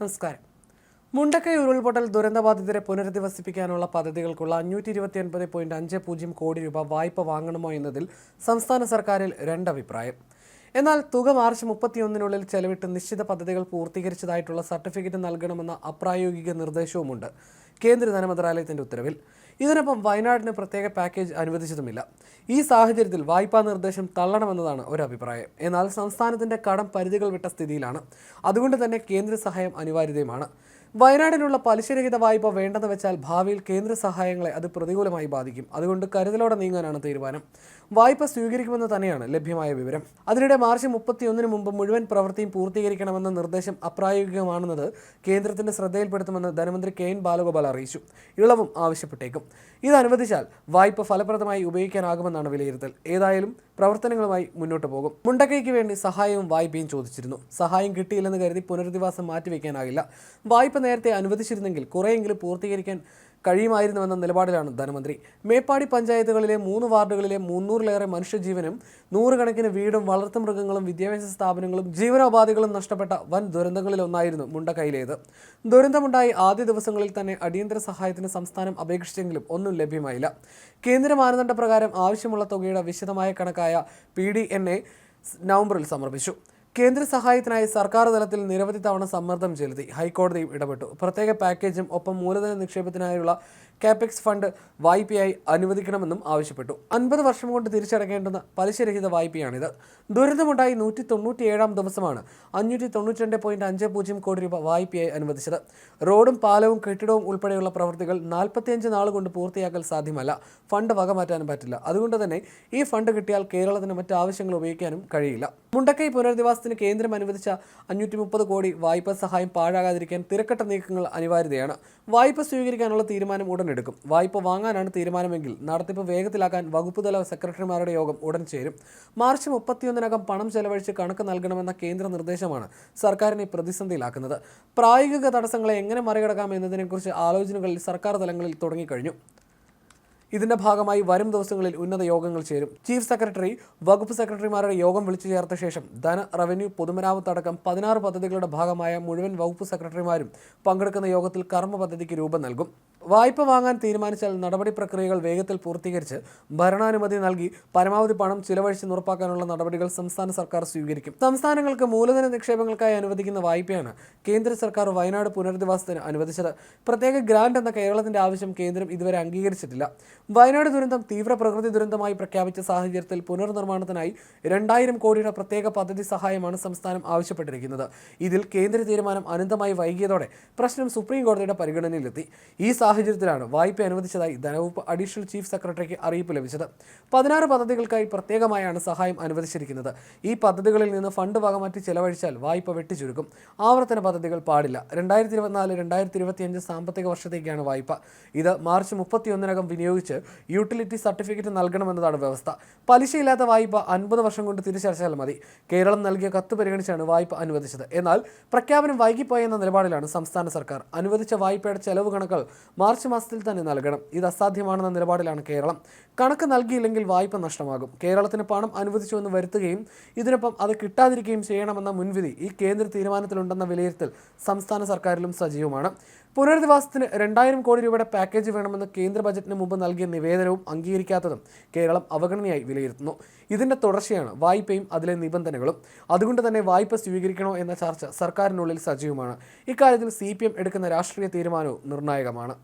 നമസ്കാരം. മുണ്ടക്കൈ ഉരുൾപൊട്ടൽ ദുരന്തബാധിതരെ പുനരധിവസിപ്പിക്കാനുള്ള പദ്ധതികൾക്കുള്ള അഞ്ഞൂറ്റി ഇരുപത്തി ഒൻപത് പോയിന്റ് അഞ്ച് പൂജ്യം കോടി രൂപ വായ്പ വാങ്ങണമോ എന്നതിൽ സംസ്ഥാന സർക്കാരിൽ രണ്ടഭിപ്രായം എന്നാൽ തുക മാർച്ച് മുപ്പത്തിയൊന്നിനുള്ളിൽ ചെലവിട്ട് നിശ്ചിത പദ്ധതികൾ പൂർത്തീകരിച്ചതായിട്ടുള്ള സർട്ടിഫിക്കറ്റ് നൽകണമെന്ന അപ്രായോഗിക നിർദ്ദേശവുമുണ്ട്. കേന്ദ്ര ധനമന്ത്രാലയത്തിന്റെ ഉത്തരവിൽ. ഇതിനൊപ്പം വയനാടിന് പ്രത്യേക പാക്കേജ് അനുവദിച്ചതുമില്ല. ഈ സാഹചര്യത്തിൽ വായ്പാ നിർദ്ദേശം തള്ളണമെന്നതാണ് ഒരു അഭിപ്രായം എന്നാൽ സംസ്ഥാനത്തിന്റെ കടം പരിധികൾ വിട്ട സ്ഥിതിയിലാണ്. അതുകൊണ്ട് തന്നെ കേന്ദ്ര സഹായം അനിവാര്യതയുമാണ്. വയനാടിനുള്ള പലിശരഹിത വായ്പ വേണ്ടെന്ന് വെച്ചാൽ ഭാവിയിൽ കേന്ദ്ര സഹായങ്ങളെ അത് പ്രതികൂലമായി ബാധിക്കും. അതുകൊണ്ട് കരുതലോടെ നീങ്ങാനാണ് തീരുമാനം. വായ്പ സ്വീകരിക്കുമെന്ന് തന്നെയാണ് ലഭ്യമായ വിവരം. അതിനിടെ മാർച്ച് മുപ്പത്തിയൊന്നിന് മുമ്പ് മുഴുവൻ പ്രവൃത്തിയും പൂർത്തീകരിക്കണമെന്ന നിർദ്ദേശം അപ്രായോഗികമാണെന്നത് കേന്ദ്രത്തിന്റെ ശ്രദ്ധയിൽപ്പെടുത്തുമെന്ന് ധനമന്ത്രി കെ എൻ ബാലഗോപാൽ അറിയിച്ചു. ഇളവും ആവശ്യപ്പെട്ടേക്കും. ഇത് അനുവദിച്ചാൽ വായ്പ ഫലപ്രദമായി ഉപയോഗിക്കാനാകുമെന്നാണ് വിലയിരുത്തൽ. ഏതായാലും പ്രവർത്തനങ്ങളുമായി മുന്നോട്ട് പോകും. മുണ്ടക്കൈക്ക് വേണ്ടി സഹായവും വായ്പയും ചോദിച്ചിരുന്നു. സഹായം കിട്ടിയില്ലെന്ന് കരുതി പുനരധിവാസം മാറ്റിവെക്കാനാകില്ല. വായ്പ നേരത്തെ അനുവദിച്ചിരുന്നെങ്കിൽ കുറേയെങ്കിലും പൂർത്തീകരിക്കാൻ കഴിയുമായിരുന്നുവെന്ന നിലപാടിലാണ് ധനമന്ത്രി. മേപ്പാടി പഞ്ചായത്തുകളിലെ മൂന്ന് വാർഡുകളിലെ മുന്നൂറിലേറെ മനുഷ്യജീവനും നൂറുകണക്കിന് വീടും വളർത്തുമൃഗങ്ങളും വിദ്യാഭ്യാസ സ്ഥാപനങ്ങളും ജീവനോപാധികളും നഷ്ടപ്പെട്ട വൻ ദുരന്തങ്ങളിലൊന്നായിരുന്നു മുണ്ടക്കൈയിലേത്. ദുരന്തമുണ്ടായി ആദ്യ ദിവസങ്ങളിൽ തന്നെ അടിയന്തര സഹായത്തിന് സംസ്ഥാനം അപേക്ഷിച്ചെങ്കിലും ഒന്നും ലഭ്യമായില്ല. കേന്ദ്ര മാനദണ്ഡ പ്രകാരം ആവശ്യമുള്ള തുകയുടെ വിശദമായ കണക്കായ പി നവംബറിൽ സമർപ്പിച്ചു. കേന്ദ്ര സഹായത്തിനായി സർക്കാർ തലത്തിൽ നിരവധി തവണ സമ്മർദ്ദം ചെലുത്തി. ഹൈക്കോടതിയും ഇടപെട്ടു. പ്രത്യേക പാക്കേജും ഒപ്പം മൂലധന നിക്ഷേപത്തിനായുള്ള കാപെക്സ് ഫണ്ട് വായ്പയായി അനുവദിക്കണമെന്നും ആവശ്യപ്പെട്ടു. അൻപത് വർഷം കൊണ്ട് തിരിച്ചടക്കേണ്ടുന്ന പലിശരഹിത വായ്പയാണിത് ദുരന്തമുണ്ടായി നൂറ്റി തൊണ്ണൂറ്റിയേഴാം ദിവസമാണ് അഞ്ഞൂറ്റി തൊണ്ണൂറ്റി രണ്ട് പോയിന്റ് അഞ്ച് പൂജ്യം കോടി രൂപ വായ്പയായി അനുവദിച്ചത്. റോഡും പാലവും കെട്ടിടവും ഉൾപ്പെടെയുള്ള പ്രവൃത്തികൾ നാൽപ്പത്തിയഞ്ച് നാൾ കൊണ്ട് പൂർത്തിയാക്കൽ സാധ്യമല്ല. ഫണ്ട് വകമാറ്റാനും പറ്റില്ല. അതുകൊണ്ട് തന്നെ ഈ ഫണ്ട് കിട്ടിയാൽ കേരളത്തിന് മറ്റ് ആവശ്യങ്ങൾ ഉപയോഗിക്കാനും കഴിയില്ല. മുണ്ടക്കൈ പുനരധിവാസത്തിന് കേന്ദ്രം അനുവദിച്ച അഞ്ഞൂറ്റി മുപ്പത് കോടി വായ്പാ സഹായം പാഴാകാതിരിക്കാൻ തിരക്കട്ട നീക്കങ്ങൾ അനിവാര്യതയാണ്. വായ്പ സ്വീകരിക്കാനുള്ള തീരുമാനം ഉടൻ എടുക്കും. വായ്പ വാങ്ങാനാണ് തീരുമാനമെങ്കിൽ നടത്തിപ്പ് വേഗത്തിലാക്കാൻ വകുപ്പ് തല സെക്രട്ടറിമാരുടെ യോഗം ഉടൻ ചേരും. മാർച്ച് മുപ്പത്തിയൊന്നിനകം പണം ചെലവഴിച്ച് കണക്ക് നൽകണമെന്ന കേന്ദ്ര നിർദ്ദേശമാണ് സർക്കാരിനെ പ്രതിസന്ധിയിലാക്കുന്നത്. പ്രായോഗിക തടസ്സങ്ങളെ എങ്ങനെ മറികടക്കാം എന്നതിനെക്കുറിച്ച് ആലോചനകളിൽ സർക്കാർ തലങ്ങളിൽ തുടങ്ങിക്കഴിഞ്ഞു. ഇതിന്റെ ഭാഗമായി വരും ദിവസങ്ങളിൽ ഉന്നത യോഗങ്ങൾ ചേരും. ചീഫ് സെക്രട്ടറി വകുപ്പ് സെക്രട്ടറിമാരുടെ യോഗം വിളിച്ചു ചേർത്ത ശേഷം ധന റവന്യൂ പൊതുമരാമത്ത് അടക്കം പതിനാറ് പദ്ധതികളുടെ ഭാഗമായ മുഴുവൻ വകുപ്പ് സെക്രട്ടറിമാരും പങ്കെടുക്കുന്ന യോഗത്തിൽ കർമ്മ പദ്ധതിക്ക് രൂപം നൽകും. വായ്പ വാങ്ങാൻ തീരുമാനിച്ചാൽ നടപടി പ്രക്രിയകൾ വേഗത്തിൽ പൂർത്തീകരിച്ച് ഭരണാനുമതി നൽകി പരമാവധി പണം ചിലവഴിച്ച് ഉറപ്പാക്കാനുള്ള നടപടികൾ സംസ്ഥാന സർക്കാർ സ്വീകരിക്കും. സംസ്ഥാനങ്ങൾക്ക് മൂലധന നിക്ഷേപങ്ങൾക്കായി അനുവദിക്കുന്ന വായ്പയാണ് കേന്ദ്ര സർക്കാർ വയനാട് പുനരധിവാസത്തിന് അനുവദിച്ചത്. പ്രത്യേക ഗ്രാന്റ് എന്ന കേരളത്തിന്റെ ആവശ്യം കേന്ദ്രം ഇതുവരെ അംഗീകരിച്ചിട്ടില്ല. വയനാട് ദുരന്തം തീവ്ര പ്രകൃതി ദുരന്തമായി പ്രഖ്യാപിച്ച സാഹചര്യത്തിൽ പുനർനിർമ്മാണത്തിനായി രണ്ടായിരം കോടിയുടെ പ്രത്യേക പദ്ധതി സഹായമാണ് സംസ്ഥാനം ആവശ്യപ്പെട്ടിരിക്കുന്നത്. ഇതിൽ കേന്ദ്ര തീരുമാനം അനന്തമായി വൈകിയതോടെ പ്രശ്നം സുപ്രീം കോടതിയുടെ പരിഗണനയിലെത്തി. ഈ സാഹചര്യത്തിലാണ് വായ്പ അനുവദിച്ചതായി ധനവകുപ്പ് അഡീഷണൽ ചീഫ് സെക്രട്ടറിക്ക് അറിയിപ്പ് ലഭിച്ചത്. പതിനാറ് പദ്ധതികൾക്കായി പ്രത്യേകമായാണ് സഹായം അനുവദിച്ചിരിക്കുന്നത്. ഈ പദ്ധതികളിൽ നിന്ന് ഫണ്ട് വകമാറ്റി ചെലവഴിച്ചാൽ വായ്പ വെട്ടിച്ചുരുക്കും. ആവർത്തന പദ്ധതികൾ പാടില്ല. രണ്ടായിരത്തി ഇരുപത്തിനാല് രണ്ടായിരത്തി ഇരുപത്തിയഞ്ച് സാമ്പത്തിക വർഷത്തേക്കാണ് വായ്പ. ഇത് മാർച്ച് മുപ്പത്തിയൊന്നിനകം വിനിയോഗിച്ച് യൂട്ടിലിറ്റി സർട്ടിഫിക്കറ്റ് നൽകണമെന്നതാണ് വ്യവസ്ഥ. പലിശയില്ലാത്ത വായ്പ അൻപത് വർഷം കൊണ്ട് തിരിച്ചടച്ചാൽ മതി. കേരളം നൽകിയ കത്ത് പരിഗണിച്ചാണ് വായ്പ അനുവദിച്ചത്. എന്നാൽ പ്രഖ്യാപനം വൈകിപ്പോയെന്ന നിലപാടിലാണ് സംസ്ഥാന സർക്കാർ. അനുവദിച്ച വായ്പയുടെ ചെലവ് കണക്കുകൾ മാർച്ച് മാസത്തിൽ തന്നെ നൽകണം. ഇത് അസാധ്യമാണെന്ന നിലപാടിലാണ് കേരളം. കണക്ക് നൽകിയില്ലെങ്കിൽ വായ്പ നഷ്ടമാകും. കേരളത്തിന് പണം അനുവദിച്ചുവെന്ന് വരുത്തുകയും ഇതിനൊപ്പം അത് കിട്ടാതിരിക്കുകയും ചെയ്യണമെന്ന മുൻവിധി ഈ കേന്ദ്ര തീരുമാനത്തിലുണ്ടെന്ന വിലയിരുത്തൽ സംസ്ഥാന സർക്കാരിലും സജീവമാണ്. പുനരധിവാസത്തിന് രണ്ടായിരം കോടി രൂപയുടെ പാക്കേജ് വേണമെന്ന് കേന്ദ്ര ബജറ്റിന് മുമ്പ് നൽകിയ നിവേദനവും അംഗീകരിക്കാത്തതും കേരളം അവഗണനയായി വിലയിരുത്തുന്നു. ഇതിന്റെ തുടർച്ചയാണ് വായ്പയും അതിലെ നിബന്ധനകളും. അതുകൊണ്ട് തന്നെ വായ്പ സ്വീകരിക്കണോ എന്ന ചർച്ച സർക്കാരിനുള്ളിൽ സജീവമാണ്. ഇക്കാര്യത്തിൽ സി എടുക്കുന്ന രാഷ്ട്രീയ തീരുമാനവും നിർണായകമാണ്.